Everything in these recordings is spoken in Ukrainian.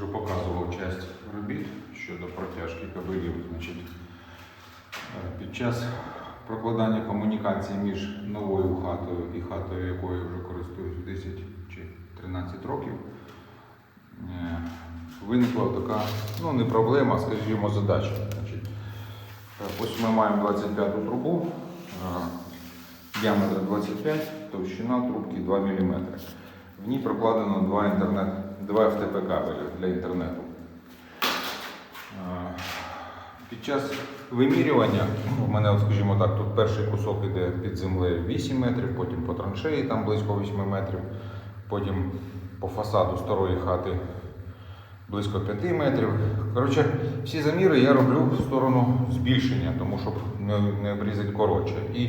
вже показував часть робіт щодо протяжки кабелів. Значить, е, під час прокладання комунікації між новою хатою і хатою, якою вже користуюсь 10 чи 13 років, е, виникла така, ну не проблема, а, скажімо, задача. Значить, е, ось ми маємо 25 трубу, діаметр 25, товщина трубки 2 мм. В ній прокладено два, інтернет, два FTP кабелі для інтернету. Під час вимірювання, у мене, от, скажімо так, тут перший кусок іде під землею 8 метрів, потім по траншеї там близько 8 метрів, потім по фасаду старої хати близько 5 метрів. Коротше, всі заміри я роблю в сторону збільшення, тому щоб не, не обрізати коротше. І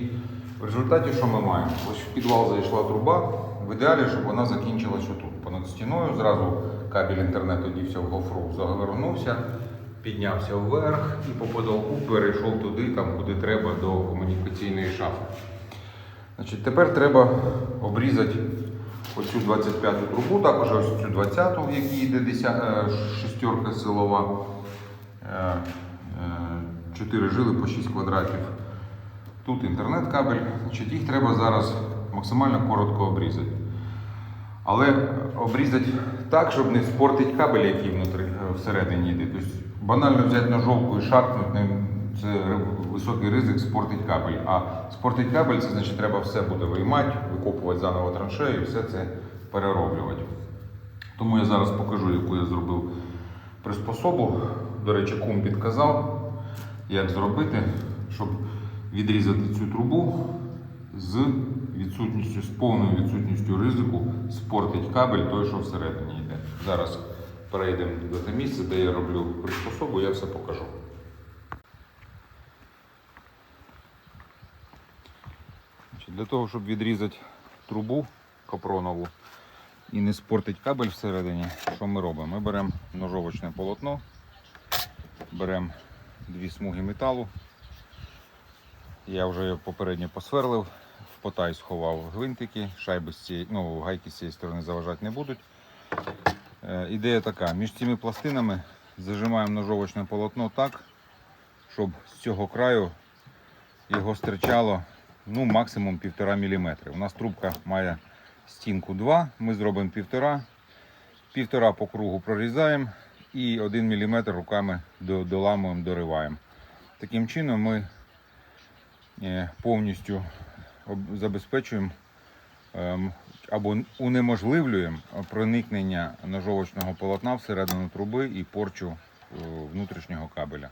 в результаті що ми маємо? Ось в підвал зайшла труба. В ідеалі, щоб вона закінчилась отут, понад стіною. Зразу кабель інтернету дівся в гофру, завернувся, піднявся вверх і по потолку перейшов туди, там, куди треба, до комунікаційної шафи. Значить, тепер треба обрізати оцю 25-ту трубу, також ось цю 20-ту, в якій йде 10, е, шестерка силова. Е, е, Чотири жили по 6 квадратів. Тут інтернет-кабель. Їх треба зараз максимально коротко обрізати. Але обрізати так, щоб не спортити кабель, який внутрі, е, всередині йде. Тобто банально взяти ножовку і шарпнути, це високий ризик спортить кабель. А спортить кабель, це значить треба все буде виймати, викопувати заново траншею і все це перероблювати. Тому я зараз покажу, яку я зробив приспособу. До речі, кум підказав, як зробити, щоб відрізати цю трубу з відсутністю, з повною відсутністю ризику спортить кабель той, що всередині йде. Зараз перейдемо до те місце, де я роблю приспособу, я все покажу. Для того, щоб відрізати трубу капронову і не спортить кабель всередині, що ми робимо? Ми беремо ножовочне полотно, беремо дві смуги металу. Я вже його попередньо посверлив, потай сховав гвинтики, шайби з цієї, ну, гайки з цієї сторони заважати не будуть. Е, ідея така: між цими пластинами зажимаємо ножовочне полотно так, щоб з цього краю його стирчало ну, максимум 1,5 мм. У нас трубка має стінку 2, ми зробимо 1,5, 1,5 по кругу прорізаємо і 1 мм руками доламуємо, дориваємо. Таким чином ми е, повністю забезпечуємо ем, або унеможливлюємо проникнення ножовочного полотна всередину труби і порчу е, внутрішнього кабеля.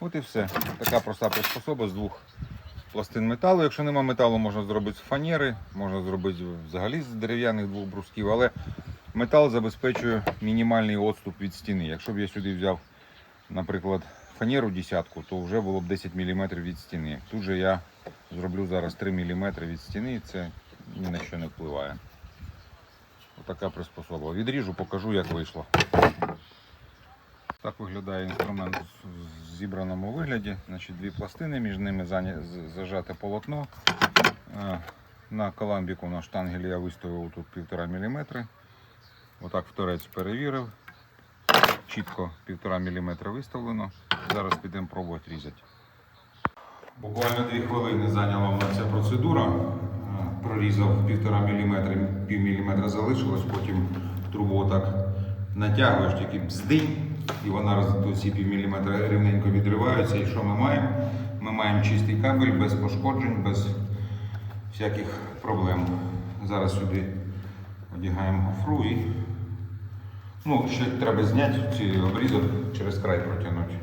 От і все. Така проста приспособа з двох пластин металу. Якщо нема металу, можна зробити з фанери, можна зробити взагалі з дерев'яних двох брусків, але метал забезпечує мінімальний відступ від стіни. Якщо б я сюди взяв, наприклад, фанеру десятку, то вже було б 10 мм від стіни. Тут же я зроблю зараз 3 мм від стіни, і це ні на що не впливає. Отака приспособа. Відріжу, покажу, як вийшло. Так виглядає інструмент в зібраному вигляді. Значить, дві пластини, між ними зажате полотно. Е, На коламбіку на штангелі я виставив тут 1,5 мм. Отак в торець перевірив. Чітко 1,5 мм виставлено. Зараз підемо пробувати різати. Буквально 2 хвилини зайняла мене ця процедура. Е, Прорізав 1,5 мм, пів міліметра залишилось, потім трубу отак натягуєш, тільки бздинь, і вона ці пів міліметра рівненько відривається. І що ми маємо? Ми маємо чистий кабель без пошкоджень, без всяких проблем. Зараз сюди одягаємо гофру і ну, ще треба зняти цей обрізок через край протягнути.